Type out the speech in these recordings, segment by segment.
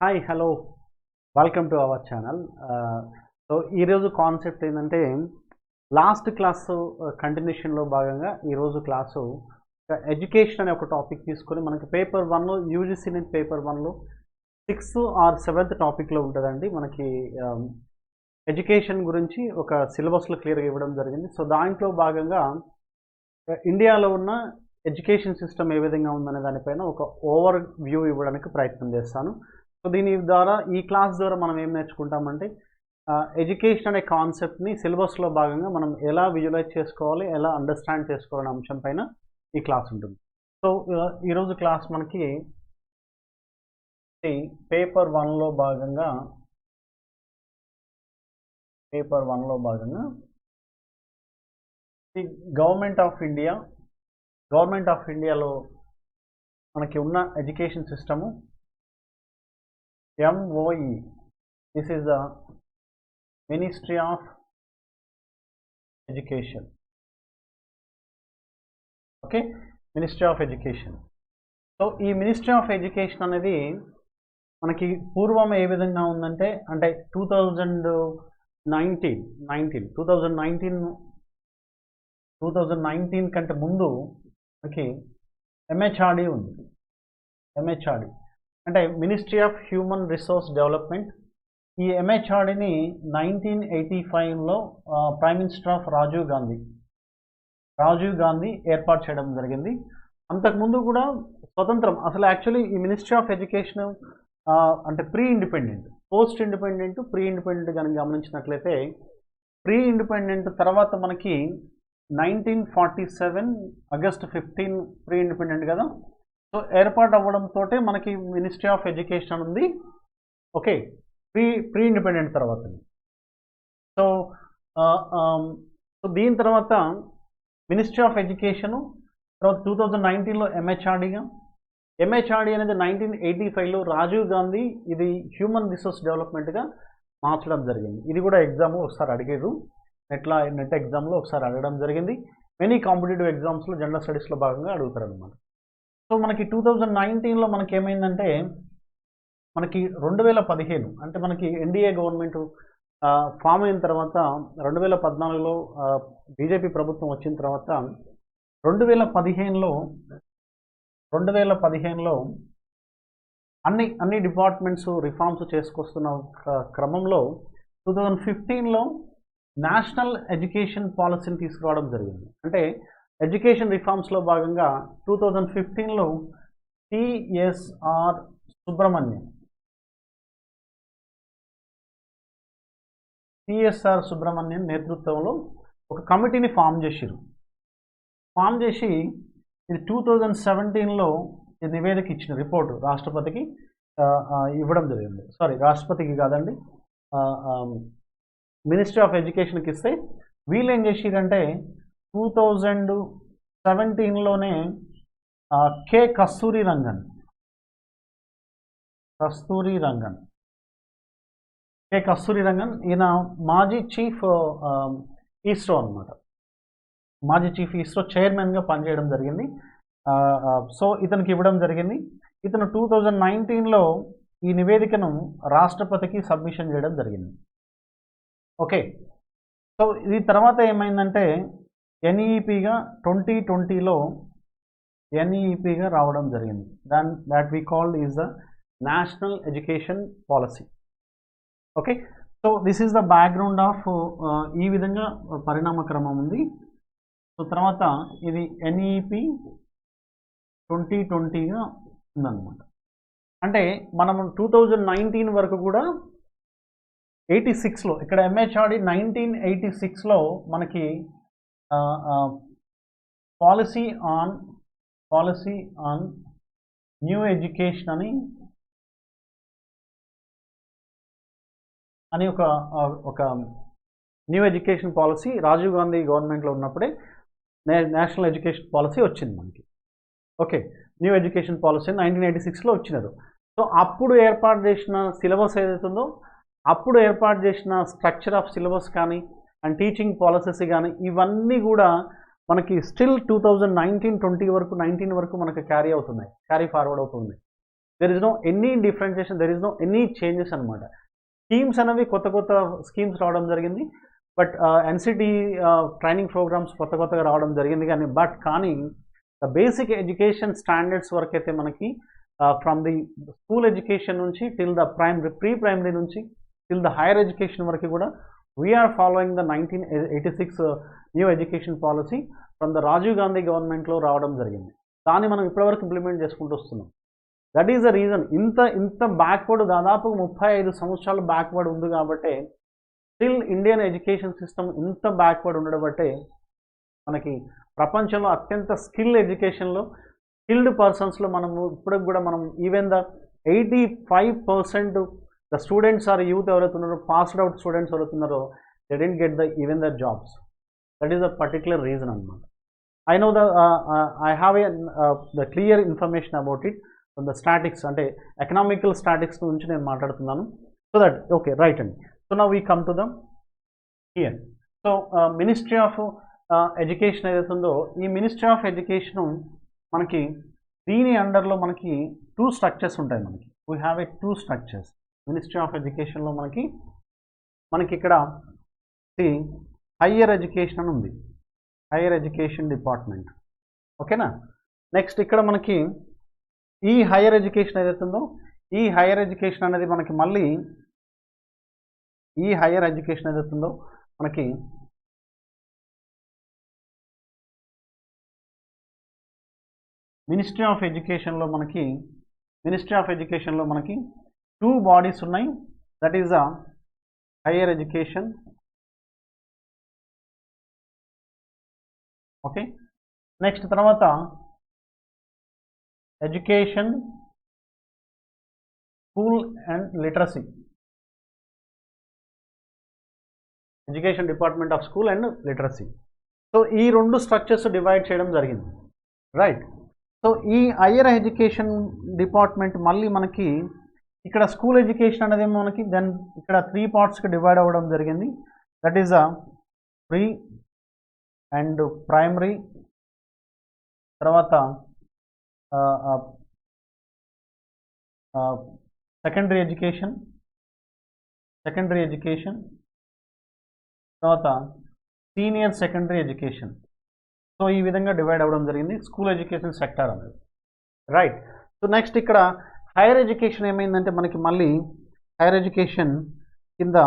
Hi hello welcome to our channel so ఈరోజు concept ఏంటంటే last class కంటిన్యూషన్లో భాగంగా ఈరోజు క్లాసు ఎడ్యుకేషన్ అనే ఒక టాపిక్ తీసుకొని మనకి పేపర్ వన్లో యూజీసీ నుంచి పేపర్ వన్లో సిక్స్త్ ఆర్ సెవెంత్ టాపిక్లో ఉంటుందండి. మనకి um, ఎడ్యుకేషన్ గురించి ఒక సిలబస్లో క్లియర్గా ఇవ్వడం జరిగింది. సో దాంట్లో భాగంగా uh, ఇండియాలో ఉన్న ఎడ్యుకేషన్ సిస్టమ్ ఏ విధంగా ఉందనే దానిపైన ఒక ఓవర్ వ్యూ ఇవ్వడానికి ప్రయత్నం చేస్తాను. సో దీని ద్వారా ఈ క్లాస్ ద్వారా మనం ఏం నేర్చుకుంటామంటే ఎడ్యుకేషన్ అనే కాన్సెప్ట్ని సిలబస్లో భాగంగా మనం ఎలా విజువలైజ్ చేసుకోవాలి ఎలా అండర్స్టాండ్ చేసుకోవాలనే అంశం పైన ఈ క్లాస్ ఉంటుంది. సో ఈరోజు క్లాస్ మనకి పేపర్ వన్లో భాగంగా పేపర్ వన్లో భాగంగా the government of India government of ఇండియాలో మనకి ఉన్న education system MOE this is the ministry of education okay ministry of education so ఈ మినిస్ట్రీ ఆఫ్ ఎడ్యుకేషన్ అనేది మనకి పూర్వం ఏ విధంగా ఉందంటే అంటే two thousand nineteen nineteen two thousand nineteen two thousand nineteen కంటే ముందు ఓకే. ఎంహెచ్ఆర్డి ఉంది. ఎంహెచ్ఆర్డి అంటే ministry of human resource development ఈ ఎంహెచ్ఆర్డిని నైన్టీన్ ఎయిటీ ఫైవ్లో prime minister of Rajiv Gandhi Rajiv Gandhi ఏర్పాటు చేయడం జరిగింది. అంతకుముందు కూడా స్వతంత్రం అసలు యాక్చువల్లీ ఈ మినిస్ట్రీ ఆఫ్ ఎడ్యుకేషన్ అంటే pre independent post independent pre independent కనుక గమనించినట్లయితే ప్రీ ఇండిపెండెంట్ తర్వాత మనకి nineteen forty seven August fifteen pre independent కదా. సో ఏర్పాటు అవ్వడంతో మనకి మినిస్ట్రీ ఆఫ్ ఎడ్యుకేషన్ ఉంది. ఓకే ప్రీ ప్రీ ఇండిపెండెంట్ తర్వాత. సో సో దీని తర్వాత మినిస్ట్రీ ఆఫ్ ఎడ్యుకేషను తర్వాత టూ థౌజండ్ నైన్టీన్లో ఎంహెచ్ఆర్డీగా ఎంహెచ్ఆర్డీ అనేది నైన్టీన్ ఎయిటీ ఫైవ్లో రాజీవ్ గాంధీ ఇది హ్యూమన్ రిసోర్స్ డెవలప్మెంట్గా మార్చడం జరిగింది. ఇది కూడా ఎగ్జామ్ ఒకసారి అడిగారు. నెట్లా నెట్ ఎగ్జామ్లో ఒకసారి అడగడం జరిగింది. మెనీ కాంపిటేటివ్ ఎగ్జామ్స్లో జనరల్ స్టడీస్లో భాగంగా అడుగుతారు అనమాట సో మనకి టూ థౌజండ్ నైన్టీన్లో మనకి ఏమైందంటే మనకి రెండు వేల పదిహేను అంటే మనకి ఎన్డీఏ గవర్నమెంట్ ఫామ్ అయిన తర్వాత రెండు వేల పద్నాలుగులో బీజేపీ ప్రభుత్వం వచ్చిన తర్వాత రెండు వేల పదిహేనులో రెండు వేల పదిహేనులో అన్ని అన్ని డిపార్ట్మెంట్స్ రిఫార్మ్స్ చేసుకొస్తున్న క్రమంలో టూ థౌజండ్ ఫిఫ్టీన్లో నేషనల్ ఎడ్యుకేషన్ పాలసీని తీసుకురావడం జరిగింది. అంటే ఎడ్యుకేషన్ రిఫార్మ్స్లో భాగంగా టూ థౌజండ్ ఫిఫ్టీన్లో టిఎస్ఆర్ సుబ్రహ్మణ్యం టిఎస్ఆర్ సుబ్రహ్మణ్యం నేతృత్వంలో ఒక కమిటీని ఫామ్ చేసిరు ఫామ్ చేసి ఇది టూ థౌజండ్ సెవెంటీన్లో ఈ నివేదిక ఇచ్చిన రిపోర్టు రాష్ట్రపతికి ఇవ్వడం జరిగింది. సారీ రాష్ట్రపతికి కాదండి మినిస్ట్రీ ఆఫ్ ఎడ్యుకేషన్కి ఇస్తే వీళ్ళు ఏం చేసిరంటే టూ థౌజండ్ సెవెంటీన్లోనే కె. కస్తూరి రంగన్. కస్తూరి రంగన్. కె. కస్తూరి రంగన్ ఈయన మాజీ చీఫ్ ఈస్రో అనమాట మాజీ చీఫ్ ఈస్రో చైర్మన్గా పనిచేయడం జరిగింది. సో ఇతనికి ఇవ్వడం జరిగింది. ఇతను టూ థౌజండ్ నైన్టీన్లో ఈ నివేదికను రాష్ట్రపతికి సబ్మిషన్ చేయడం జరిగింది. ఓకే. సో ఇది తర్వాత ఏమైందంటే ఎన్ఈపిగా ట్వంటీ ట్వంటీలో ఎన్ఈపిగా రావడం జరిగింది. Then that we called is the national education policy okay. So this is the background of ఈ విధంగా పరిణామ క్రమం ఉంది. సో తర్వాత ఇది ఎన్ఈపి ట్వంటీ ట్వంటీగా ఉందన్నమాట. అంటే మనం టూ థౌజండ్ నైన్టీన్ వరకు కూడా ఎయిటీ సిక్స్లో ఇక్కడ ఎంహెచ్ఆర్డి నైన్టీన్ ఎయిటీ సిక్స్లో మనకి policy on policy on new education అని అని ఒక ఒక new education policy Rajiv Gandhi గవర్నమెంట్లో ఉన్నప్పుడే నే నేషనల్ ఎడ్యుకేషన్ పాలసీ వచ్చింది మనకి. Okay new education policy nineteen eighty సిక్స్లో వచ్చినారు సో అప్పుడు ఏర్పాటు చేసిన సిలబస్ ఏదైతుందో అప్పుడు ఏర్పాటు చేసిన స్ట్రక్చర్ ఆఫ్ సిలబస్ కానీ అండ్ టీచింగ్ పాలసీస్ కానీ ఇవన్నీ కూడా మనకి still two thousand nineteen twenty వరకు నైన్టీన్ వరకు మనకు క్యారీ అవుతున్నాయి క్యారీ ఫార్వర్డ్ అవుతుంది. There is no any differentiation there is no any changes అనమాట స్కీమ్స్ అనేవి కొత్త కొత్త స్కీమ్స్ రావడం జరిగింది బట్ ఎన్సిటీ ట్రైనింగ్ ప్రోగ్రామ్స్ కొత్త కొత్తగా రావడం జరిగింది కానీ బట్ కానీ ద బేసిక్ ఎడ్యుకేషన్ స్టాండర్డ్స్ వరకు అయితే మనకి ఫ్రమ్ ది స్కూల్ ఎడ్యుకేషన్ నుంచి till the primary pre primary నుంచి టిల్ ద హైయర్ ఎడ్యుకేషన్ వరకు కూడా we are following the nineteen eighty six new education policy from the Rajiv Gandhi గవర్నమెంట్లో రావడం జరిగింది. దాన్ని మనం ఇప్పటివరకు ఇంప్లిమెంట్ చేసుకుంటూ వస్తున్నాం. దట్ ఈస్ ద రీజన్ ఇంత ఇంత బ్యాక్వర్డ్ దాదాపు ముప్పై ఐదు సంవత్సరాలు బ్యాక్వర్డ్ ఉంది కాబట్టి స్టిల్ ఇండియన్ ఎడ్యుకేషన్ సిస్టమ్ ఇంత బ్యాక్వర్డ్ ఉండడం బట్టే మనకి ప్రపంచంలో అత్యంత స్కిల్ ఎడ్యుకేషన్లో స్కిల్డ్ పర్సన్స్లో మనము ఇప్పటికి కూడా మనం even the eighty five percent the students or youth ఎవరైతున్నారో passed out students ఎవరైతున్నారో they didn't get the even the jobs that is the particular reason అనమాట I know the I have a the clear information about it from the statics అంటే economical statics నుంచి నేను మాట్లాడుతున్నాను. So that okay right అండి. So నా we come to the here so ministry of education ఏదైతే ఉందో ఈ మినిస్ట్రీ ఆఫ్ ఎడ్యుకేషన్ మనకి దీని అండర్లో మనకి టూ స్ట్రక్చర్స్ ఉంటాయి మనకి. We have a two structures ministry of ఎడ్యుకేషన్లో మనకి మనకి ఇక్కడ హయ్యర్ ఎడ్యుకేషన్ అని ఉంది. హయ్యర్ ఎడ్యుకేషన్ డిపార్ట్మెంట్ ఓకేనా? నెక్స్ట్ ఇక్కడ మనకి ఈ హయ్యర్ ఎడ్యుకేషన్ ఏదైతే ఉందో ఈ హైయర్ ఎడ్యుకేషన్ అనేది మనకి మళ్ళీ ఈ హయ్యర్ ఎడ్యుకేషన్ ఏదైతే ఉందో మనకి మినిస్ట్రీ ఆఫ్ ఎడ్యుకేషన్లో మనకి మినిస్ట్రీ ఆఫ్ ఎడ్యుకేషన్లో మనకి టూ బాడీస్ ఉన్నాయి. That is the higher education okay next తర్వాత education school and literacy education department of school and literacy so ఈ రెండు స్ట్రక్చర్స్ డివైడ్ చేయడం జరిగింది. రైట్ సో ఈ హయ్యర్ ఎడ్యుకేషన్ డిపార్ట్మెంట్ మళ్ళీ మనకి ఇక్కడ స్కూల్ ఎడ్యుకేషన్ అనేది మనకి దెన్ ఇక్కడ త్రీ పార్ట్స్కి డివైడ్ అవ్వడం జరిగింది. That is a pre and primary తర్వాత సెకండరీ ఎడ్యుకేషన్ సెకండరీ ఎడ్యుకేషన్ తర్వాత సీనియర్ సెకండరీ ఎడ్యుకేషన్ సో ఈ విధంగా డివైడ్ అవ్వడం జరిగింది స్కూల్ ఎడ్యుకేషన్ సెక్టర్ అనేది. రైట్ సో నెక్స్ట్ ఇక్కడ హైయర్ ఎడ్యుకేషన్ ఏమైందంటే మనకి మళ్ళీ హైయర్ ఎడ్యుకేషన్ కింద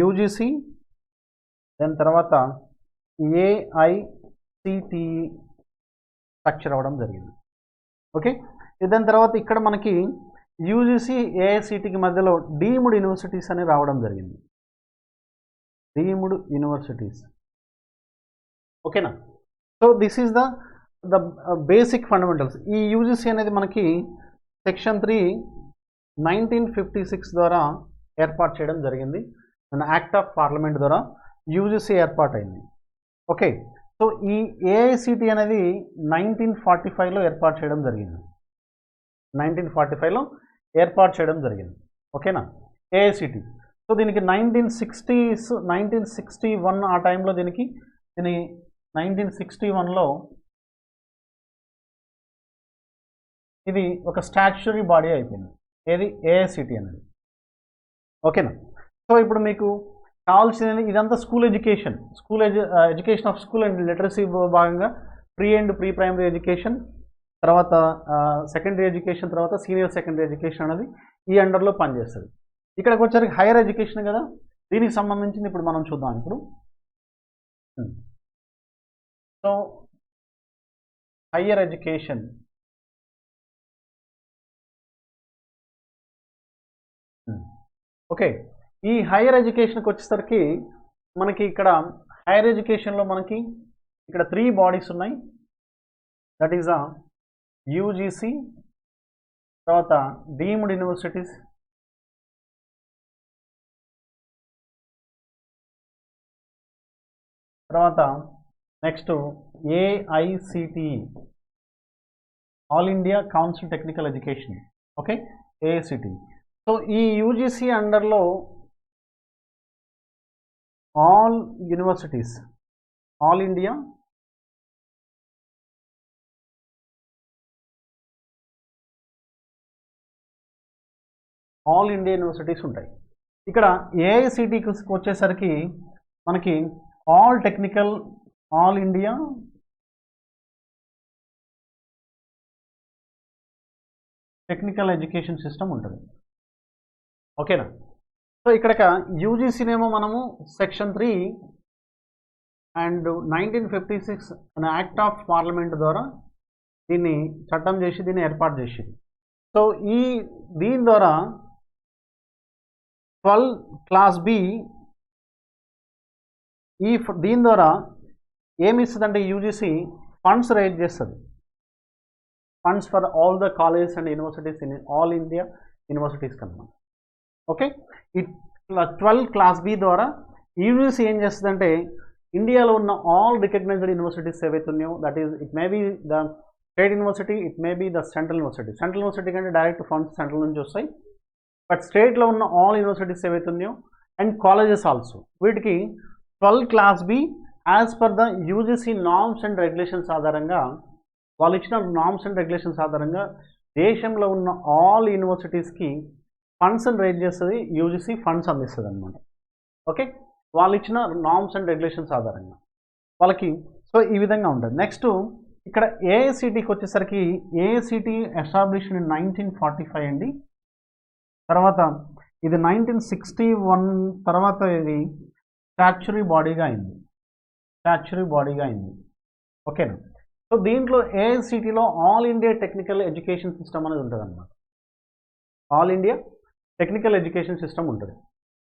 యూజీసీ దాని తర్వాత ఏఐసిటిఈ స్ట్రక్చర్ అవ్వడం జరిగింది. ఓకే? దాని తర్వాత ఇక్కడ మనకి యూజీసీ ఏఐసిటికి మధ్యలో డీమ్డ్ యూనివర్సిటీస్ అని రావడం జరిగింది. Deemed universities. ఓకేనా? So this is the the basic fundamentals ఈ యూజీసీ అనేది మనకి section three nineteen fifty six ద్వారా ఏర్పాటు చేయడం జరిగింది. యాక్ట్ ఆఫ్ పార్లమెంట్ ద్వారా యూజీసీ ఏర్పాటైంది. ఓకే. సో ఈ ఏఐసిటి అనేది నైన్టీన్ ఫార్టీ ఫైవ్లో ఏర్పాటు చేయడం జరిగింది. నైన్టీన్ ఫార్టీ ఫైవ్లో ఏర్పాటు చేయడం జరిగింది. ఓకేనా? ఏఐసిటి. సో దీనికి nineteen sixties nineteen sixty one ఆ టైంలో దీనికి దీని నైన్టీన్ సిక్స్టీ వన్లో ఇది ఒక స్టాచ్యురీ బాడీ అయిపోయింది. ఏది? ఏఐసిటీ అనేది ఓకేనా? సో ఇప్పుడు మీకు కావాల్సింది ఇదంతా school education school edu education of school and literacy భాగంగా pre and pre primary education తర్వాత సెకండరీ ఎడ్యుకేషన్ తర్వాత సీనియర్ సెకండరీ ఎడ్యుకేషన్ అనేది ఈ అండర్లో పనిచేస్తుంది. ఇక్కడికి వచ్చరికి హైయర్ ఎడ్యుకేషన్ కదా? దీనికి సంబంధించింది ఇప్పుడు మనం చూద్దాం ఇప్పుడు. So higher education okay. ఈ హైయర్ ఎడ్యుకేషన్కి వచ్చేసరికి మనకి ఇక్కడ హైయర్ ఎడ్యుకేషన్లో మనకి ఇక్కడ త్రీ బాడీస్ ఉన్నాయి. దట్ ఈస్ ఆ యూజీసీ తర్వాత డీమ్డ్ యూనివర్సిటీస్ తర్వాత next AICTE all India council technical education. Okay. AICTE. So ఈ UGC అండర్లో all universities all India all India universities ఉంటాయి. ఇక్కడ ఏఐసిటీకి వచ్చేసరికి మనకి all technical all India technical education system ఉంటుంది. ఓకేనా? సో ఇక్కడ యూజీసీనేమో మనము section three and nineteen fifty six అనే యాక్ట్ ఆఫ్ పార్లమెంట్ ద్వారా దీన్ని చట్టం చేసి దీన్ని ఏర్పాటు చేసింది. సో ఈ దీని ద్వారా ట్వెల్వ్ క్లాస్ బి ఈ దీని ద్వారా ఏమి ఇస్తుందంటే యూజీసీ ఫండ్స్ రైజ్ చేస్తుంది. Funds for all the colleges and universities in all India universities కన్నా ఓకే? ఈ ట్వెల్వ్ క్లాస్ బి ద్వారా యూనివర్సిటీ ఏం చేస్తుందంటే ఇండియాలో ఉన్న ఆల్ రికగ్నైజ్డ్ యూనివర్సిటీస్ ఏవైతే ఉన్నాయో that is it may be the state university it may be the central university central university కంటే డైరెక్ట్ ఫండ్స్ సెంట్రల్ నుంచి వస్తాయి. బట్ స్టేట్లో ఉన్న ఆల్ యూనివర్సిటీస్ ఏవైతే ఉన్నాయో అండ్ కాలేజెస్ ఆల్సో వీటికి twelve class B as per the UGC norms and regulations ఆధారంగా వాళ్ళు ఇచ్చిన నామ్స్ అండ్ రెగ్యులేషన్స్ ఆధారంగా దేశంలో ఉన్న ఆల్ యూనివర్సిటీస్కి ఫండ్స్ రేజ్ చేస్తుంది యూజీసీ ఫండ్స్ అందిస్తుంది అనమాట ఓకే వాళ్ళు ఇచ్చిన నామ్స్ అండ్ రెగ్యులేషన్స్ ఆధారంగా. వాళ్ళకి సో ఈ విధంగా ఉంటుంది. నెక్స్ట్ ఇక్కడ ఏఐసిటీకి వచ్చేసరికి AICT establish in nineteen forty five అండి. తర్వాత ఇది నైన్టీన్ సిక్స్టీ వన్ తర్వాత ఇది స్టాచ్యురీ బాడీగా అయింది. స్టాచ్యురీ బాడీగా అయింది. ఓకేనా సో దీంట్లో ఏఐసిటీలో all India technical education system అనేది ఉంటుంది అనమాట all India technical education system ఉంటుంది.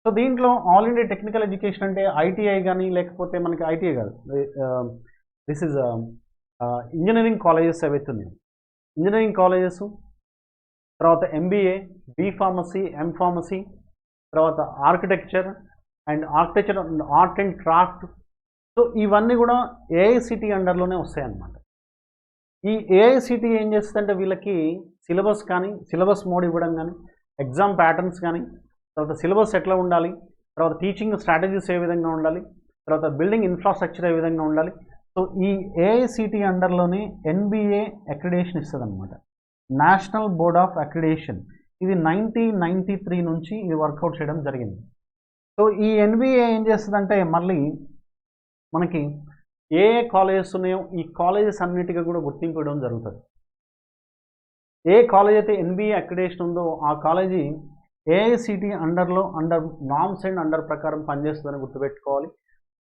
సో దీంట్లో ఆల్ ఇండియా టెక్నికల్ ఎడ్యుకేషన్ అంటే ఐటీఐ కానీ లేకపోతే మనకి ఐటీఐ కాదు. దిస్ ఇస్ ఇంజనీరింగ్ కాలేజెస్ ఏవైతే ఇంజనీరింగ్ కాలేజెస్ తర్వాత MBA B pharmacy M pharmacy తర్వాత architecture and architecture and art and craft so ఇవన్నీ కూడా ఏఐసిటీ అండర్లోనే వస్తాయన్నమాట. ఈ ఏఐసిటీ ఏం చేస్తుందంటే వీళ్ళకి సిలబస్ కానీ సిలబస్ మోడ్ ఇవ్వడం కానీ ఎగ్జామ్ ప్యాటర్న్స్ కానీ తర్వాత సిలబస్ ఎట్లా ఉండాలి తర్వాత టీచింగ్ స్ట్రాటజీస్ ఏ విధంగా ఉండాలి తర్వాత బిల్డింగ్ ఇన్ఫ్రాస్ట్రక్చర్ ఏ విధంగా ఉండాలి. సో ఈ ఏఐసిటీ అండర్లోనే ఎన్బిఏ అక్రిడేషన్ ఇస్తుంది అనమాట నేషనల్ బోర్డ్ ఆఫ్ అక్రిడేషన్ ఇది నైన్టీన్ నైంటీ త్రీ నుంచి ఇది వర్కౌట్ చేయడం జరిగింది. సో ఈ ఎన్బిఏ ఏం చేస్తుందంటే మళ్ళీ మనకి ఏ ఏ కాలేజెస్ ఉన్నాయో ఈ కాలేజెస్ అన్నిటికీ కూడా గుర్తింపు ఇవ్వడం జరుగుతుంది. ఏ కాలేజ్ అయితే ఎన్బిఏ అక్రిడేషన్ ఉందో ఆ కాలేజీ ఏఐసిటి అండర్లో అండర్ నామ్స్ అండ్ అండర్ ప్రకారం పనిచేస్తుందని గుర్తుపెట్టుకోవాలి.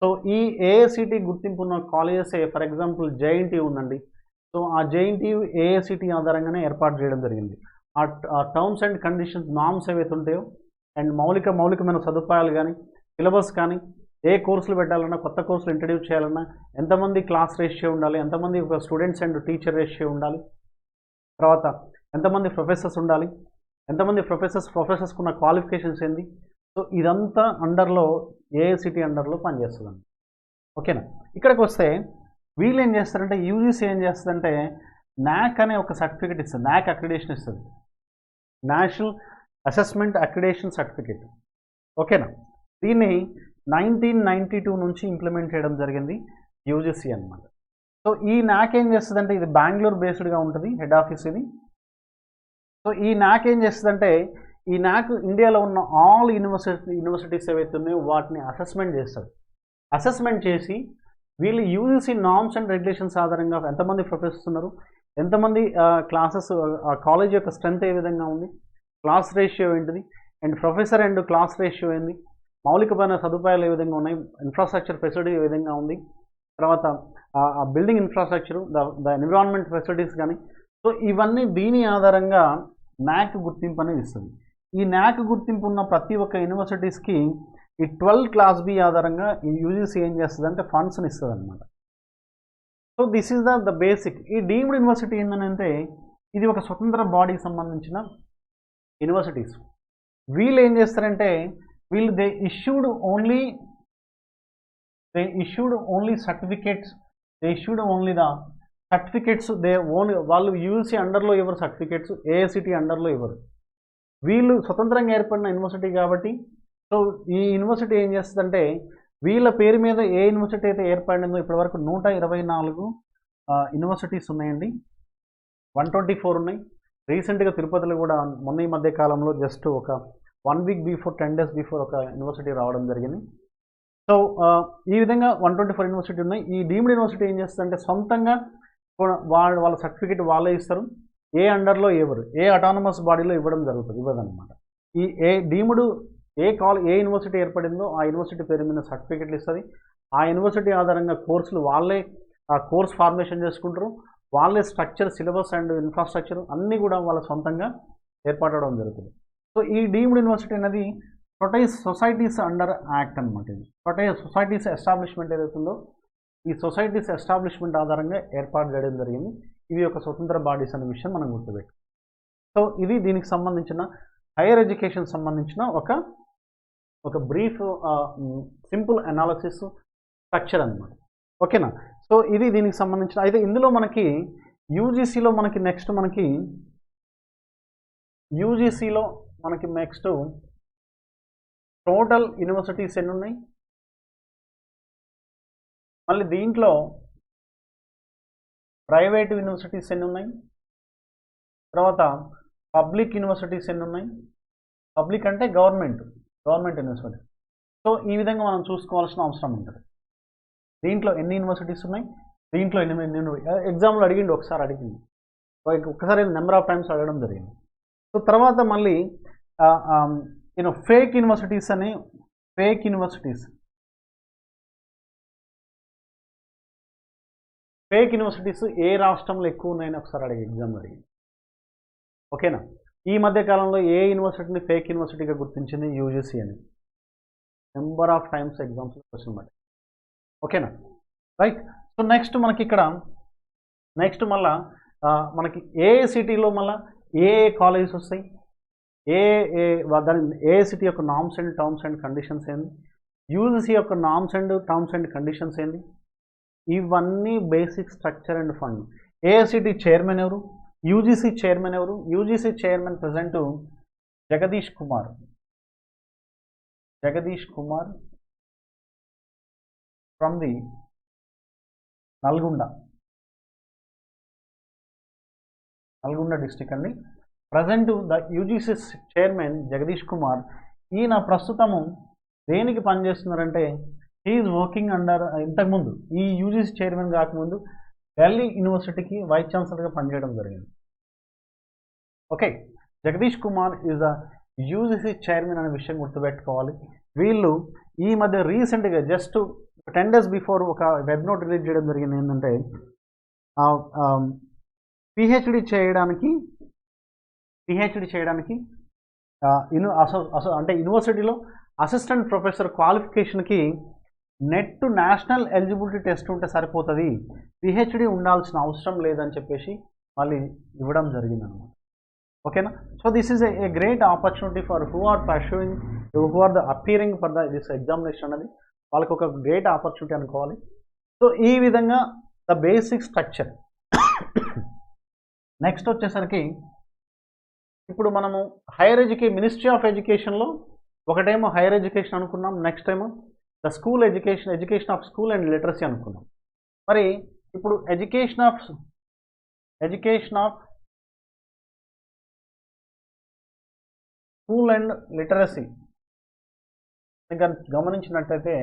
సో ఈ ఏఐసిటి గుర్తింపు ఉన్న కాలేజెస్ ఫర్ ఎగ్జాంపుల్ జేఎన్టీ ఉందండి. సో ఆ జేఎన్టీ ఏఐసిటి ఆధారంగానే ఏర్పాటు చేయడం జరిగింది. ఆ టర్మ్స్ అండ్ కండిషన్స్ నామ్స్ ఏవైతే ఉంటాయో అండ్ మౌలిక మౌలికమైన సదుపాయాలు కానీ సిలబస్ కానీ ఏ కోర్సులు పెట్టాలన్నా కొత్త కోర్సులు ఇంట్రడ్యూస్ చేయాలన్నా ఎంతమంది క్లాస్ రేషియో ఉండాలి ఎంతమంది ఒక స్టూడెంట్స్ అండ్ టీచర్ రేషియో ఉండాలి తర్వాత ఎంతమంది ప్రొఫెసర్స్ ఉండాలి? ఎంతమంది ప్రొఫెసర్స్ ప్రొఫెసర్స్కి ఉన్న క్వాలిఫికేషన్స్ ఏంది? సో ఇదంతా అండర్లో ఏఐసిటీ అండర్లో పనిచేస్తుందండి. ఓకేనా? ఇక్కడికి వస్తే వీళ్ళు ఏం చేస్తారంటే యూజీసీ ఏం చేస్తుందంటే నాక్ అనే ఒక సర్టిఫికేట్ ఇస్తుంది. నాక్ అక్రిడేషన్ ఇస్తుంది. National assessment accreditation certificate. ఓకేనా? దీన్ని నైన్టీన్ నైంటీ టూ నుంచి ఇంప్లిమెంట్ చేయడం జరిగింది యూజీసీ అన్నమాట. సో ఈ నాక్ ఏం చేస్తుందంటే ఇది బెంగళూరు బేస్డ్గా ఉంటుంది హెడ్ ఆఫీస్ ఇది. సో ఈ నాక్ ఏం చేస్తుందంటే ఈ నాక్ ఇండియాలో ఉన్న ఆల్ యూనివర్సిటీ యూనివర్సిటీస్ ఏవైతే ఉన్నాయో వాటిని అసెస్మెంట్ చేస్తుంది. అసెస్మెంట్ చేసి వీళ్ళు యూజీసీ నామ్స్ అండ్ రెగ్యులేషన్స్ ఆధారంగా ఎంతమంది ప్రొఫెసర్స్ ఉన్నారు ఎంతమంది క్లాసెస్ కాలేజ్ యొక్క స్ట్రెంత్ ఏ విధంగా ఉంది క్లాస్ రేషియో ఏంటిది and professor and class ratio ఏంది మౌలికమైన సదుపాయాలు ఏ విధంగా ఉన్నాయి ఇన్ఫ్రాస్ట్రక్చర్ ఫెసిలిటీ ఏ విధంగా ఉంది తర్వాత ఆ building infrastructure the the environment facilities కానీ సో ఇవన్నీ దీని ఆధారంగా న్యాక్ గుర్తింపు అనేది ఇస్తుంది. ఈ న్యాక్ గుర్తింపు ఉన్న ప్రతి ఒక్క యూనివర్సిటీస్కి ఈ ట్వెల్వ్ క్లాస్ బి ఆధారంగా యూజీసీ ఏం చేస్తుంది అంటే ఫండ్స్ని ఇస్తుంది అనమాట so this is the the basic ఈ డీమ్డ్ యూనివర్సిటీ ఏంటంటే ఇది ఒక స్వతంత్ర బాడీకి సంబంధించిన యూనివర్సిటీస్ వీళ్ళు ఏం చేస్తారంటే వీళ్ళు they issued only they issued only certificates they issued only the certificates they own వాళ్ళు యూజీసీ అండర్లో ఇవ్వరు సర్టిఫికేట్స్ ఏఐసిటీ అండర్లో ఇవ్వరు. వీళ్ళు స్వతంత్రంగా ఏర్పడిన యూనివర్సిటీ కాబట్టి సో ఈ యూనివర్సిటీ ఏం చేస్తుందంటే వీళ్ళ పేరు మీద ఏ యూనివర్సిటీ అయితే ఏర్పడిందో ఇప్పటివరకు నూట ఇరవై నాలుగు యూనివర్సిటీస్ ఉన్నాయండి. వన్ ట్వంటీ ఫోర్ ఉన్నాయి. రీసెంట్గా తిరుపతిలో కూడా మొన్న ఈ మధ్య కాలంలో జస్ట్ ఒక one week before ten days before ఒక యూనివర్సిటీ రావడం జరిగింది. సో ఈ విధంగా వన్ ట్వంటీ ఫోర్ యూనివర్సిటీ ఉన్నాయి. ఈ డీమ్డ్ యూనివర్సిటీ ఏం చేస్తుందంటే సొంతంగా వాళ్ళ వాళ్ళ సర్టిఫికేట్ వాళ్ళే ఇస్తారు. ఏ అండర్లో ఎవరు ఏ అటానమస్ బాడీలో ఇవ్వడం జరుగుతుంది ఇవ్వదన్నమాట. ఈ ఏ డీమ్డ్ ఏ కాల్ ఏ యూనివర్సిటీ ఏర్పడిందో ఆ యూనివర్సిటీ పేరు మీద సర్టిఫికెట్లు ఇస్తుంది. ఆ యూనివర్సిటీ ఆధారంగా కోర్సులు వాళ్ళే ఆ కోర్స్ ఫార్మేషన్ చేసుకుంటారు. వాళ్ళే స్ట్రక్చర్ సిలబస్ అండ్ ఇన్ఫ్రాస్ట్రక్చర్ అన్నీ కూడా వాళ్ళ సొంతంగా ఏర్పడడం జరుగుతుంది. సో ఈ డీమ్డ్ యూనివర్సిటీ అనేది ప్రొటైజ్ సొసైటీస్ అండర్ యాక్ట్ అనమాట ఇది. ప్రొటైజ్ సొసైటీస్ ఎస్టాబ్లిష్మెంట్ ఏదైతుందో ఈ సొసైటీస్ ఎస్టాబ్లిష్మెంట్ ఆధారంగా ఏర్పాటు చేయడం జరిగింది. ఇవి ఒక స్వతంత్ర బాడీస్ అనే విషయం మనం గుర్తుపెట్టు సో ఇది దీనికి సంబంధించిన హైయర్ ఎడ్యుకేషన్ సంబంధించిన ఒక ఒక బ్రీఫ్ సింపుల్ అనాలసిస్ స్ట్రక్చర్ అనమాట ఓకేనా సో ఇది దీనికి సంబంధించిన అయితే ఇందులో మనకి యూజీసీలో మనకి నెక్స్ట్ మనకి యూజీసీలో మనకి నెక్స్ట్ టోటల్ యూనివర్సిటీస్ ఎన్ని ఉన్నాయి. మళ్ళీ దీంట్లో ప్రైవేట్ యూనివర్సిటీస్ ఎన్ని ఉన్నాయి. తర్వాత పబ్లిక్ యూనివర్సిటీస్ ఎన్ని ఉన్నాయి. పబ్లిక్ అంటే గవర్నమెంట్ గవర్నమెంట్ యూనివర్సిటీ. సో ఈ విధంగా మనం చూసుకోవాల్సిన అవసరం ఉంటుంది. దీంట్లో ఎన్ని యూనివర్సిటీస్ ఉన్నాయి? దీంట్లో ఎన్ని ఎన్ని ఎగ్జామ్లో అడిగిండు ఒకసారి అడిగింది ఒకసారి నెంబర్ ఆఫ్ టైమ్స్ అడగడం జరిగింది. సో తర్వాత మళ్ళీ యూనో ఫేక్ యూనివర్సిటీస్ అని ఫేక్ యూనివర్సిటీస్ ఫేక్ యూనివర్సిటీస్ ఏ రాష్ట్రంలో ఎక్కువ ఉన్నాయని ఒకసారి అడిగి ఎగ్జామ్ అడిగింది ఓకేనా ఈ మధ్య కాలంలో ఏ యూనివర్సిటీని ఫేక్ యూనివర్సిటీగా గుర్తించింది? యూజీసీ అని. Number of times exams question బట్టి ఓకేనా రైట్ సో నెక్స్ట్ మనకి ఇక్కడ నెక్స్ట్ మళ్ళా మనకి ఏ సిటీలో మళ్ళీ ఏ కాలేజెస్ వస్తాయి? ఏ ఏ దాని ఏ సిటీ యొక్క norms and terms and conditions ఏంది? యూజీసీ యొక్క norms and terms and conditions ఏంది? ఇవన్నీ basic structure and fund. AICT chairman ఎవరు? యూజీసీ చైర్మన్ ఎవరు? UGC chairman present Jagadish Kumar. Jagadish Kumar from the Nalgonda. Nalgonda district అండి. Present the UGC's chairman Jagadish Kumar ఈయన ప్రస్తుతము దేనికి పనిచేస్తున్నారంటే he's working under ఇంతకుముందు ఈ యూజీసీ చైర్మన్ కాకముందు ఢిల్లీ యూనివర్సిటీకి వైస్ ఛాన్సలర్గా పనిచేయడం జరిగింది. Okay Jagadish Kumar is a UGC chairman అనే విషయం గుర్తుపెట్టుకోవాలి. వీళ్ళు ఈ మధ్య రీసెంట్గా జస్ట్ టెన్ డేస్ బిఫోర్ ఒక వెబ్ నోట్ రిలీజ్ చేయడం జరిగింది ఏంటంటే పిహెచ్డి చేయడానికి పిహెచ్డి చేయడానికి యూని అసో అసో అంటే యూనివర్సిటీలో అసిస్టెంట్ ప్రొఫెసర్ క్వాలిఫికేషన్కి నెట్ నేషనల్ ఎలిజిబిలిటీ టెస్ట్ ఉంటే సరిపోతుంది. పిహెచ్డి ఉండాల్సిన అవసరం లేదని చెప్పేసి మళ్ళీ ఇవ్వడం జరిగింది అనమాట ఓకేనా? So this is a great opportunity for who are pursuing who are the appearing for the this examination అనేది వాళ్ళకి ఒక గ్రేట్ ఆపర్చునిటీ అనుకోవాలి. సో ఈ విధంగా ద బేసిక్ స్ట్రక్చర్ నెక్స్ట్ వచ్చేసరికి ఇప్పుడు మనము హైయర్ ఎడ్యుకే మినిస్ట్రీ ఆఫ్ ఎడ్యుకేషన్లో ఒకటేమో హైయర్ ఎడ్యుకేషన్ అనుకున్నాం next time the school education education of school and literacy అనుకున్నాం. మరి ఇప్పుడు education of education of school and literacy ఇంకా గమనించినట్టయితే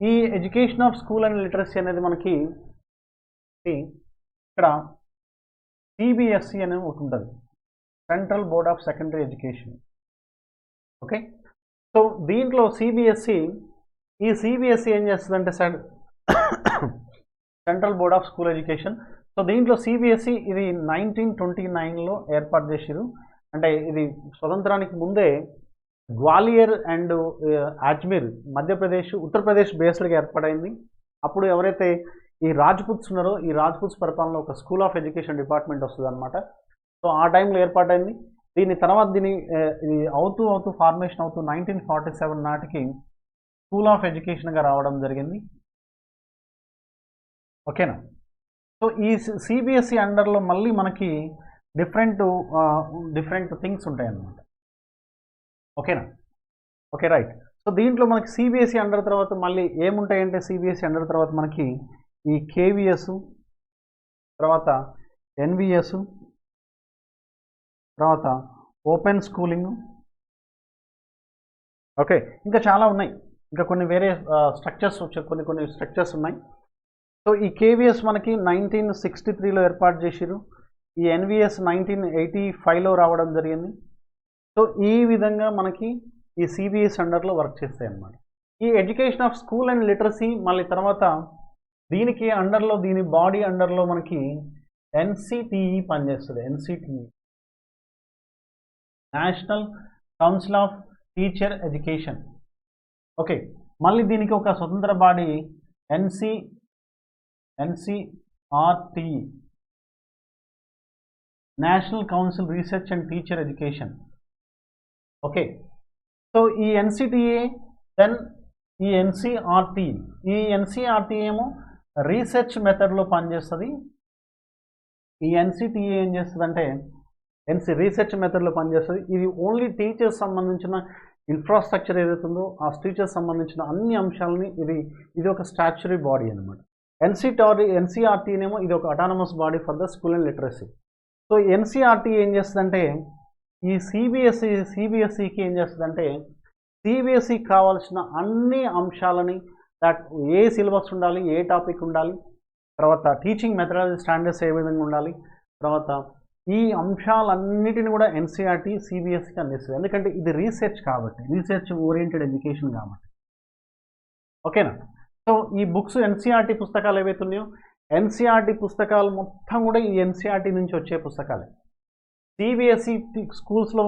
ఈ education of school and literacy అనేది మనకి ఇక్కడ సిబిఎస్సి అనేది ఒకటి ఉంటుంది. Central board of secondary education. Okay? So దీంట్లో సిబిఎస్సి ఈ సిబిఎస్సి ఏం చేస్తుందంటే central board of school education. So దీంట్లో సిబిఎస్సి ఇది నైన్టీన్ ట్వంటీ నైన్లో ఏర్పాటు చేసిరు అంటే ఇది స్వతంత్రానికి ముందే గ్వాలియర్ అండ్ అజ్మీర్ మధ్యప్రదేశ్ ఉత్తరప్రదేశ్ బేస్డ్గా ఏర్పడైంది. అప్పుడు ఎవరైతే ఈ రాజ్పుత్స్ ఉన్నారో ఈ రాజ్పుత్స్ పరిపాలనలో ఒక స్కూల్ ఆఫ్ ఎడ్యుకేషన్ డిపార్ట్మెంట్ వస్తుంది అనమాట సో ఆ టైంలో ఏర్పాటైంది. దీని తర్వాత దీని ఇది అవుతూ అవుతూ ఫార్మేషన్ అవుతూ నైన్టీన్ ఫార్టీ సెవెన్ నాటికి స్కూల్ ఆఫ్ ఎడ్యుకేషన్గా రావడం జరిగింది. ఓకేనా? సో ఈ సిబిఎస్ఈ అండర్లో మళ్ళీ మనకి డిఫరెంట్ డిఫరెంట్ థింగ్స్ ఉంటాయి అన్నమాట ఓకేనా? Okay right. సో దీంట్లో మనకి సిబిఎస్ఈ అండర్ తర్వాత మళ్ళీ ఏముంటాయంటే సిబిఎస్ఈ అండర్ తర్వాత మనకి ఈ కేవిఎస్ తర్వాత ఎన్విఎస్ తర్వాత ఓపెన్ స్కూలింగ్. ఓకే ఇంకా చాలా ఉన్నాయి. ఇంకా కొన్ని వేరే స్ట్రక్చర్స్ కొన్ని కొన్ని స్ట్రక్చర్స్ ఉన్నాయి. సో ఈ కేవీఎస్ మనకి నైన్టీన్ సిక్స్టీ త్రీలో ఏర్పాటు చేసిరు ఈ ఎన్విఎస్ నైన్టీన్ ఎయిటీ ఫైవ్లో రావడం జరిగింది. సో ఈ విధంగా మనకి ఈ సిబిఎస్ అండర్లో వర్క్ చేస్తాయి అన్నమాట ఈ education of school and literacy మళ్ళీ తర్వాత దీనికి అండర్లో దీని బాడీ అండర్లో మనకి ఎన్సిటిఈ పనిచేస్తుంది NCTE national council of teacher education. Okay మళ్ళీ దీనికి ఒక స్వతంత్ర body NC NCERT national council research and teacher education. Okay so ఈ ఎన్సిటిఏ దెన్ ఈ ఎన్సిఆర్టి ఈ ఎన్సిఆర్టి ఏమో రీసెర్చ్ మెథడ్లో పనిచేస్తుంది. ఈ ఎన్సిటిఏ ఏం చేస్తుంది అంటే ఎన్సి రీసెర్చ్ మెథడ్లో పనిచేస్తుంది. ఇది ఓన్లీ టీచర్స్ సంబంధించిన ఇన్ఫ్రాస్ట్రక్చర్ ఏదైతుందో ఆ టీచర్స్ సంబంధించిన అన్ని అంశాలని ఇది ఇది ఒక స్టాచ్యురీ బాడీ అనమాట ఎన్సీటారీ ఎన్సీఆర్టీనేమో ఇది ఒక autonomous body for the school and literacy so NCERT ఏం చేస్తుందంటే ఈ సిబిఎస్ఈ సిబిఎస్ఈకి ఏం చేస్తుందంటే సిబిఎస్ఈకి కావాల్సిన అన్ని అంశాలని దట్ ఏ సిలబస్ ఉండాలి ఏ టాపిక్ ఉండాలి తర్వాత టీచింగ్ మెథడాలజీ స్టాండర్డ్స్ ఏ విధంగా ఉండాలి తర్వాత ఈ అంశాలన్నిటిని కూడా ఎన్సీఆర్టీ సిబిఎస్ఈకి అందిస్తుంది. ఎందుకంటే ఇది రీసెర్చ్ కాబట్టి రీసెర్చ్ ఓరియంటెడ్ ఎడ్యుకేషన్ కాబట్టి. ఓకేనా? సో ఈ బుక్స్ ఎన్సీఆర్టీ పుస్తకాలు ఏవైతే ఉన్నాయో ఎన్సీఆర్టీ పుస్తకాలు మొత్తం కూడా ఈ ఎన్సీఆర్టీ నుంచి వచ్చే పుస్తకాలే. సిబిఎస్ఈ స్కూల్స్లో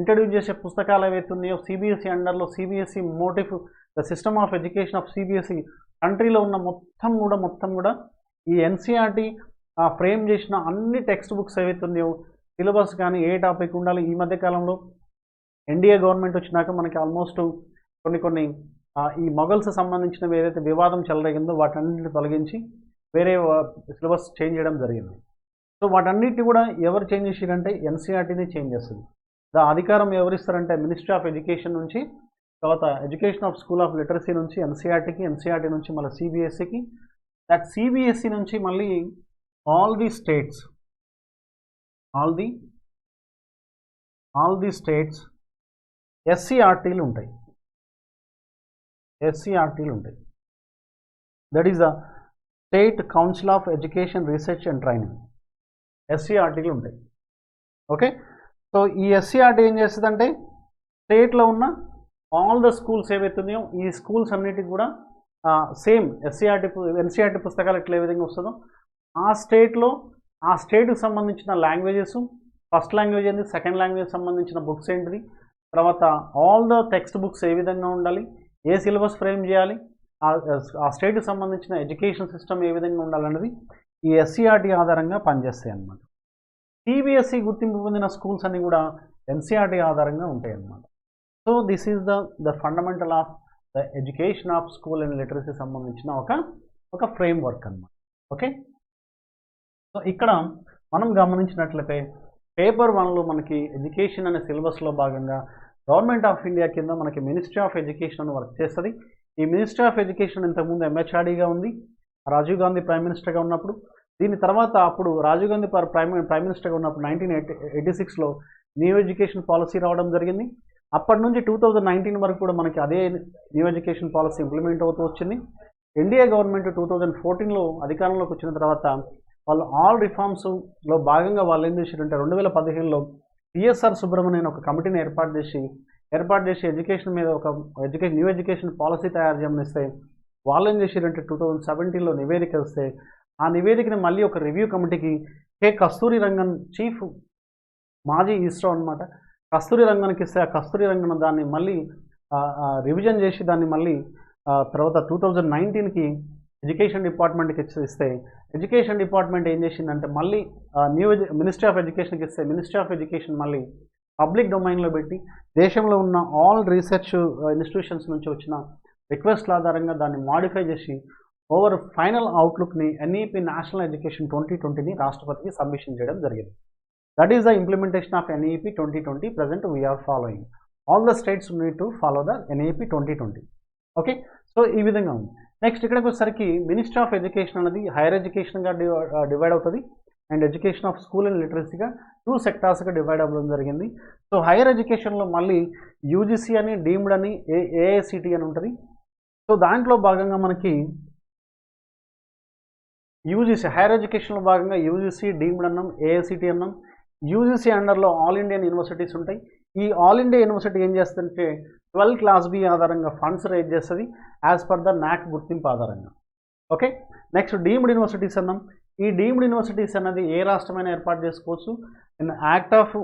ఇంట్రడ్యూస్ చేసే పుస్తకాలు ఏవైతే ఉన్నాయో CBSE అండర్లో CBSE motive the system of education of CBSE కంట్రీలో ఉన్న మొత్తం కూడా మొత్తం కూడా ఈ ఎన్సీఆర్టీ ఫ్రేమ్ చేసిన అన్ని టెక్స్ట్ బుక్స్ ఏవైతే ఉన్నాయో సిలబస్ కానీ ఏ టాపిక్ ఉండాలి ఈ మధ్య కాలంలో ఎన్డీఏ గవర్నమెంట్ వచ్చినాక మనకి ఆల్మోస్ట్ కొన్ని కొన్ని ఈ మొఘల్స్ సంబంధించినవి ఏదైతే వివాదం చెలరేగిందో వాటన్నిటిని తొలగించి వేరే సిలబస్ చేంజ్ చేయడం జరిగింది. సో వాటన్నిటిని కూడా ఎవరు చేంజ్ చేసిరంటే ఎన్సీఆర్టీని చేంజ్ చేస్తుంది. దా అధికారం ఎవరిస్తారంటే మినిస్ట్రీ ఆఫ్ ఎడ్యుకేషన్ నుంచి తర్వాత education of school of literacy నుంచి ఎన్సీఆర్టీకి ఎన్సీఆర్టీ నుంచి మళ్ళీ సిబిఎస్ఈకి దట్ సిబిఎస్ఈ నుంచి మళ్ళీ all the states all the all the states ఎస్సీఆర్టీలు ఉంటాయి. ఎస్సీఆర్టీలు ఉంటాయి. That is the state council of education research and training ఎస్సీఆర్టీలు ఉంటాయి. ఓకే సో ఈ ఎస్సీఆర్టీ ఏం చేస్తుందంటే స్టేట్లో ఉన్న ఆల్ ద స్కూల్స్ ఏవైతే ఈ స్కూల్స్ అన్నిటికి కూడా సేమ్ ఎస్సీఆర్టీ ఎన్సీఆర్టీ పుస్తకాలు ఎట్లా ఏ విధంగా వస్తుందో ఆ స్టేట్లో ఆ స్టేట్కి సంబంధించిన లాంగ్వేజెస్ ఫస్ట్ లాంగ్వేజ్ ఏంటి సెకండ్ లాంగ్వేజ్ సంబంధించిన బుక్స్ ఏంటిది తర్వాత ఆల్ ద టెక్స్ట్ బుక్స్ ఏ విధంగా ఉండాలి ఏ సిలబస్ ఫ్రేమ్ చేయాలి ఆ- స్టేట్కి సంబంధించిన ఎడ్యుకేషన్ సిస్టమ్ ఏ విధంగా ఉండాలన్నది ఈ ఎస్సీఆర్టీ ఆధారంగా పనిచేస్తాయి అన్నమాట. సిబిఎస్ఈ గుర్తింపు పొందిన స్కూల్స్ అన్ని కూడా ఎన్సీఆర్టీ ఆధారంగా ఉంటాయి అన్నమాట. So this is the the fundamental of the education of school and literacy సంబంధించిన ఒక ఒక ఫ్రేమ్ వర్క్ అనమాట ఓకే సో ఇక్కడ మనం గమనించినట్లయితే పేపర్ వన్లో మనకి ఎడ్యుకేషన్ అనే సిలబస్లో భాగంగా గవర్నమెంట్ ఆఫ్ ఇండియా కింద మనకి మినిస్ట్రీ ఆఫ్ ఎడ్యుకేషన్ అని వర్క్ చేస్తుంది. ఈ మినిస్ట్రీ ఆఫ్ ఎడ్యుకేషన్ ఇంతకుముందు ఎంహెచ్ఆర్డీగా ఉంది రాజీవ్ గాంధీ ప్రైమ్ మినిస్టర్గా ఉన్నప్పుడు. దీని తర్వాత అప్పుడు Rajiv Gandhi per prime prime మినిస్టర్గా ఉన్నప్పుడు నైన్టీన్ ఎయిటీ ఎయిటీ సిక్స్లో న్యూ ఎడ్యుకేషన్ పాలసీ రావడం జరిగింది. అప్పటి నుంచి టూ థౌజండ్ నైన్టీన్ వరకు కూడా మనకి అదే న్యూ ఎడ్యుకేషన్ పాలసీ ఇంప్లిమెంట్ అవుతూ వచ్చింది. ఎన్డీఏ గవర్నమెంట్ టూ థౌజండ్ ఫోర్టీన్లో అధికారంలోకి వచ్చిన తర్వాత వాళ్ళు ఆల్ రిఫార్మ్స్లో భాగంగా వాళ్ళు ఏం చేశారంటే రెండు వేల పదిహేనులో పిఎస్ఆర్ సుబ్రహ్మణ్యం ఒక కమిటీని ఏర్పాటు చేసి ఏర్పాటు చేసి ఎడ్యుకేషన్ మీద ఒక ఎడ్యుకేషన్ న్యూ ఎడ్యుకేషన్ పాలసీ తయారు చేయమనిస్తే వాళ్ళు ఏం చేశారంటే టూ థౌజండ్ సెవెంటీన్లో నివేదిక వస్తే ఆ నివేదికని మళ్ళీ ఒక రివ్యూ కమిటీకి కే కస్తూరి రంగన్ చీఫ్ మాజీ ఇస్రో అనమాట కస్తూరి రంగన్కి ఇస్తే ఆ కస్తూరి రంగన్ దాన్ని మళ్ళీ రివిజన్ చేసి దాన్ని మళ్ళీ తర్వాత టూ థౌజండ్ నైన్టీన్కి ఎడ్యుకేషన్ డిపార్ట్మెంట్కి ఇస్తే ఎడ్యుకేషన్ డిపార్ట్మెంట్ ఏం చేసిందంటే మళ్ళీ న్యూ మినిస్ట్రీ ఆఫ్ ఎడ్యుకేషన్కి ఇస్తే మినిస్ట్రీ ఆఫ్ ఎడ్యుకేషన్ మళ్ళీ పబ్లిక్ డొమైన్లో పెట్టి దేశంలో ఉన్న ఆల్ రీసెర్చ్ ఇన్స్టిట్యూషన్స్ నుంచి వచ్చిన రిక్వెస్ట్ల ఆధారంగా దాన్ని మాడిఫై చేసి ఓవర్ ఫైనల్ అవుట్లుక్ని ఎన్ఈపి నేషనల్ ఎడ్యుకేషన్ ట్వంటీ ట్వంటీని రాష్ట్రపతికి సబ్మిషన్ చేయడం జరిగింది. That is the implementation of NEP twenty twenty present we're following. All the states need to follow the NEP twenty twenty. Okay? So ఈ విధంగా ఉంది. Next ఇక్కడికి వచ్చేసరికి మినిస్ట్రీ ఆఫ్ ఎడ్యుకేషన్ అనేది హైయర్ ఎడ్యుకేషన్గా డివైడ్ అవుతుంది. And education of school and లిటరసీగా two సెక్టార్స్గా divide అవ్వడం జరిగింది. సో హైయర్ ఎడ్యుకేషన్లో మళ్ళీ యూజీసీ అని డీమ్డ్ అని ఏ ఏఐసిటి అని ఉంటుంది. సో దాంట్లో భాగంగా మనకి యూజీసీ హైయర్ ఎడ్యుకేషన్లో భాగంగా యూజీసీ డీమ్డ్ అన్నాం ఏఐసిటి అన్నాం. యూజీసీ అండర్లో ఆల్ ఇండియన్ యూనివర్సిటీస్ ఉంటాయి. ఈ ఆల్ ఇండియా యూనివర్సిటీ ఏం చేస్తుందంటే ట్వెల్వ్ క్లాస్ బి ఆధారంగా ఫండ్స్ రేజ్ చేస్తుంది యాజ్ పర్ ద నాక్ గుర్తింపు ఆధారంగా. ఓకే? నెక్స్ట్ డీమ్డ్ యూనివర్సిటీస్ అన్నాం. ఈ డీమ్డ్ యూనివర్సిటీస్ అన్నది ఏ రాష్ట్రమైనా ఏర్పాటు చేసుకోవచ్చు. ఇన్ యాక్ట్ ఆఫ్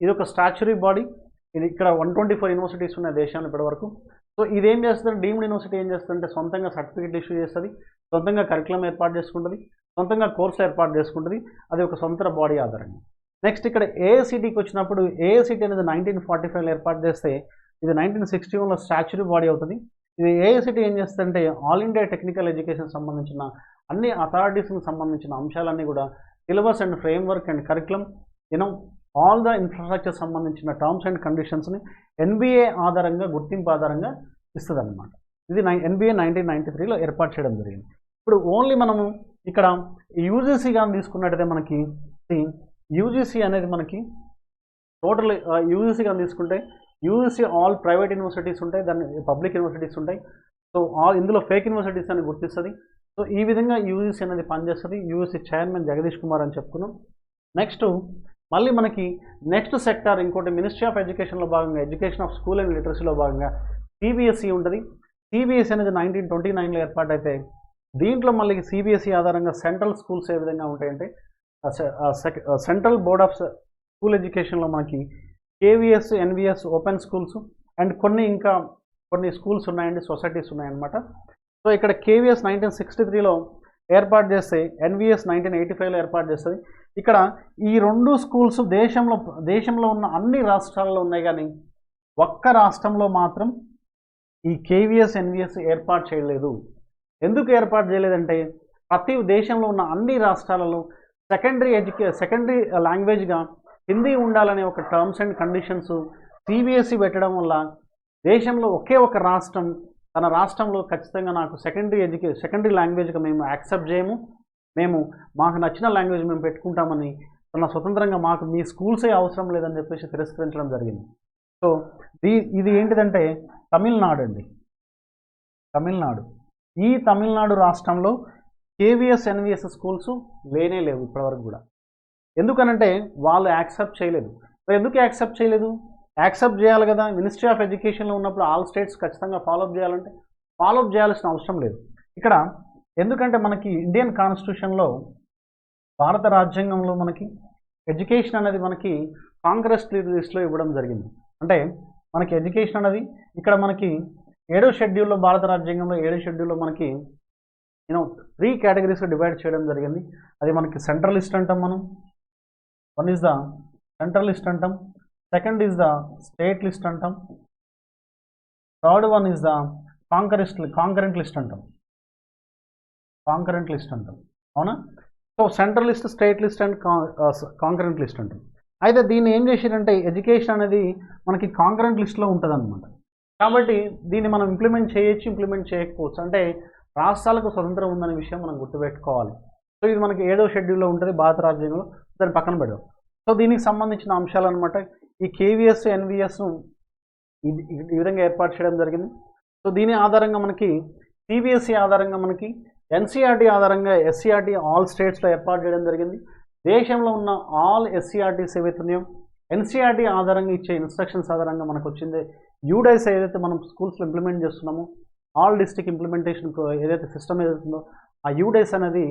ఇది ఒక స్టాచ్యురీ బాడీ. ఇది ఇక్కడ వన్ ట్వంటీ ఫోర్ యూనివర్సిటీస్ ఉన్నాయి దేశంలో ఇప్పటివరకు. సో ఇదేం చేస్తుంది? డీమ్డ్ యూనివర్సిటీ ఏం చేస్తుందంటే సొంతంగా సర్టిఫికేట్ ఇష్యూ చేస్తుంది సొంతంగా కరికులం ఏర్పాటు చేసుకుంటుంది సొంతంగా కోర్సులు ఏర్పాటు చేసుకుంటుంది. అది ఒక సొంత బాడీ ఆధారంగా. నెక్స్ట్ ఇక్కడ ఏఐసిటీకి వచ్చినప్పుడు ఏఐసిటీ అనేది నైన్టీన్ ఫార్టీ ఫైవ్లో ఏర్పాటు చేస్తే ఇది నైన్టీన్ సిక్స్టీ వన్లో స్టాచ్యురీ బాడీ అవుతుంది. ఇది ఏఐసిటీ ఏం చేస్తుందంటే ఆల్ ఇండియా టెక్నికల్ ఎడ్యుకేషన్ సంబంధించిన అన్ని అథారిటీస్కి సంబంధించిన అంశాలన్నీ కూడా syllabus and framework and curriculum you know all the infrastructure సంబంధించిన టర్మ్స్ అండ్ కండిషన్స్ని ఎన్బిఏ ఆధారంగా గుర్తింపు ఆధారంగా ఇస్తుంది అనమాట ఇది నై ఎన్బిఏ నైన్టీన్ నైన్టీ త్రీలో ఏర్పాటు చేయడం జరిగింది. ఇప్పుడు ఓన్లీ మనము ఇక్కడ యూజీసీ కానీ తీసుకున్నట్టయితే మనకి యూజీసీ అనేది మనకి టోటల్ యూజీసీ కానీ తీసుకుంటే యూజీసీ ఆల్ ప్రైవేట్ యూనివర్సిటీస్ ఉంటాయి దాన్ని పబ్లిక్ యూనివర్సిటీస్ ఉంటాయి. సో ఆల్ ఇందులో ఫేక్ యూనివర్సిటీస్ అని గుర్తిస్తుంది. సో ఈ విధంగా యూజీసీ అనేది పనిచేస్తుంది. యూజీసీ చైర్మన్ జగదీష్ కుమార్ అని చెప్పుకున్నాం. నెక్స్ట్ మళ్ళీ మనకి నెక్స్ట్ సెక్టార్ ఇంకోటి మినిస్ట్రీ ఆఫ్ ఎడ్యుకేషన్లో భాగంగా ఎడ్యుకేషన్ ఆఫ్ స్కూల్ అండ్ లిటరసీలో భాగంగా సిబిఎస్ఈ ఉంటుంది. సిబిఎస్ఈ అనేది నైన్టీన్ ట్వంటీ నైన్లో ఏర్పాటైతే దీంట్లో మళ్ళీ సిబిఎస్ఈ ఆధారంగా సెంట్రల్ స్కూల్స్ ఏ విధంగా ఉంటాయంటే సెంట్రల్ బోర్డ్ ఆఫ్ స్కూల్ ఎడ్యుకేషన్లో మనకి KVS NVS open schools and కొన్ని ఇంకా కొన్ని స్కూల్స్ ఉన్నాయండి సొసైటీస్ ఉన్నాయన్నమాట. సో ఇక్కడ కేవీఎస్ నైన్టీన్ సిక్స్టీ త్రీలో ఏర్పాటు చేస్తే ఎన్విఎస్ నైన్టీన్ ఎయిటీ ఫైవ్లో ఏర్పాటు చేస్తుంది. ఇక్కడ ఈ రెండు స్కూల్స్ దేశంలో దేశంలో ఉన్న అన్ని రాష్ట్రాల్లో ఉన్నాయి కానీ ఒక్క రాష్ట్రంలో మాత్రం ఈ కేవీఎస్ ఎన్విఎస్ ఏర్పాటు చేయలేదు. ఎందుకు ఏర్పాటు చేయలేదంటే ప్రతి దేశంలో ఉన్న అన్ని రాష్ట్రాలలో సెకండరీ ఎడ్యుకే సెకండరీ లాంగ్వేజ్గా హిందీ ఉండాలనే ఒక టర్మ్స్ అండ్ కండిషన్స్ సిబిఎస్ఈ పెట్టడం వల్ల దేశంలో ఒకే ఒక రాష్ట్రం తన రాష్ట్రంలో ఖచ్చితంగా నాకు సెకండరీ ఎడ్యుకే సెకండరీ లాంగ్వేజ్గా మేము యాక్సెప్ట్ చేయము. మేము మాకు నచ్చిన లాంగ్వేజ్ మేము పెట్టుకుంటామని తన స్వతంత్రంగా మాకు మీ స్కూల్సే అవసరం లేదని చెప్పేసి తిరస్కరించడం జరిగింది. సో దీ ఇది ఏంటిదంటే తమిళనాడు అండి. తమిళనాడు. ఈ తమిళనాడు రాష్ట్రంలో కేవీఎస్ ఎన్విఎస్ స్కూల్స్ లేనే లేవు ఇప్పటివరకు కూడా. ఎందుకనంటే వాళ్ళు యాక్సెప్ట్ చేయలేదు. మరి ఎందుకు యాక్సెప్ట్ చేయలేదు? యాక్సెప్ట్ చేయాలి కదా. మినిస్ట్రీ ఆఫ్ ఎడ్యుకేషన్లో ఉన్నప్పుడు ఆల్ స్టేట్స్ ఖచ్చితంగా ఫాలోఅప్ చేయాలంటే ఫాలోఅప్ చేయాల్సిన అవసరం లేదు. ఇక్కడ ఎందుకంటే మనకి ఇండియన్ కాన్స్టిట్యూషన్లో భారత రాజ్యాంగంలో మనకి ఎడ్యుకేషన్ అనేది మనకి కాంగ్రెస్ లిస్ట్లో ఇవ్వడం జరిగింది. అంటే మనకి ఎడ్యుకేషన్ అనేది ఇక్కడ మనకి ఏడో షెడ్యూల్లో భారత రాజ్యాంగంలో ఏడో షెడ్యూల్లో మనకి యూనో త్రీ కేటగిరీస్గా డివైడ్ చేయడం జరిగింది. అది మనకి సెంట్రల్ లిస్ట్ అంటాం మనం. One is the central list అంటాం. Second is the state list అంటాం. Third one is the concurrent concurrent list అంటాం. కాంకరెంట్ లిస్ట్ అంటాం. అవునా? So central list state list and concurrent list అంటాం. అయితే దీన్ని ఏం చేసారంటే ఎడ్యుకేషన్ అనేది మనకి కాంకరెంట్ లిస్ట్లో ఉంటుంది అనమాట కాబట్టి దీన్ని మనం ఇంప్లిమెంట్ చేయొచ్చు ఇంప్లిమెంట్ చేయకపోవచ్చు. అంటే రాష్ట్రాలకు స్వతంత్రం ఉందనే విషయం మనం గుర్తుపెట్టుకోవాలి. సో ఇది మనకి ఏడో షెడ్యూల్లో ఉంటుంది భారత రాజ్యాంగంలో. దాన్ని పక్కన పెడదాం. సో దీనికి సంబంధించిన అంశాలు అనమాట ఈ కేవీఎస్ ఎన్విఎస్ ఇది ఈ విధంగా ఏర్పాటు చేయడం జరిగింది. సో దీని ఆధారంగా మనకి సిబిఎస్ఈ ఆధారంగా మనకి ఎన్సీఆర్టీ ఆధారంగా ఎస్సీఆర్టీ ఆల్ స్టేట్స్లో ఏర్పాటు చేయడం జరిగింది. దేశంలో ఉన్న ఆల్ ఎస్సీఆర్టీస్ ఏవైతే ఎన్సీఆర్టీ ఆధారంగా ఇచ్చే ఇన్స్ట్రక్షన్స్ ఆధారంగా మనకు వచ్చింది యూడైస్ ఏదైతే మనం స్కూల్స్లో ఇంప్లిమెంట్ చేస్తున్నామో ఆల్ డిస్టిక్ ఇంప్లిమెంటేషన్ ఏదైతే సిస్టమ్ ఏదైతుందో ఆ యూడేస్ అనేది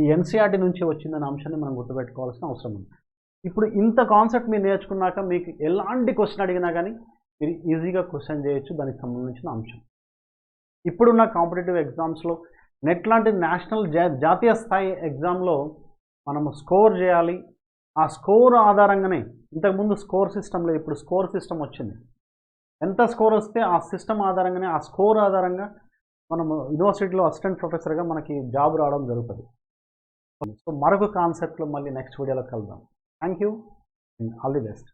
ఈ ఎన్సీఆర్టీ నుంచి వచ్చిందనే అంశాన్ని మనం గుర్తుపెట్టుకోవాల్సిన అవసరం ఉంది. ఇప్పుడు ఇంత కాన్సెప్ట్ మీరు నేర్చుకున్నాక మీకు ఎలాంటి క్వశ్చన్ అడిగినా కానీ మీరు ఈజీగా క్వశ్చన్ చేయొచ్చు దానికి సంబంధించిన అంశం. ఇప్పుడున్న కాంపిటేటివ్ ఎగ్జామ్స్లో నెట్ లాంటి నేషనల్ జా జాతీయ స్థాయి ఎగ్జామ్లో మనము స్కోర్ చేయాలి. ఆ స్కోర్ ఆధారంగానే ఇంతకుముందు స్కోర్ సిస్టమ్ లేదు ఇప్పుడు స్కోర్ సిస్టమ్ వచ్చింది. ఎంత స్కోర్ వస్తే ఆ సిస్టమ్ ఆధారంగానే ఆ స్కోర్ ఆధారంగా మనము యూనివర్సిటీలో అసిస్టెంట్ ప్రొఫెసర్గా మనకి జాబ్ రావడం జరుగుతుంది. సో మరొక కాన్సెప్ట్లో మళ్ళీ నెక్స్ట్ వీడియోలో కలుద్దాం. Thank you and all the best.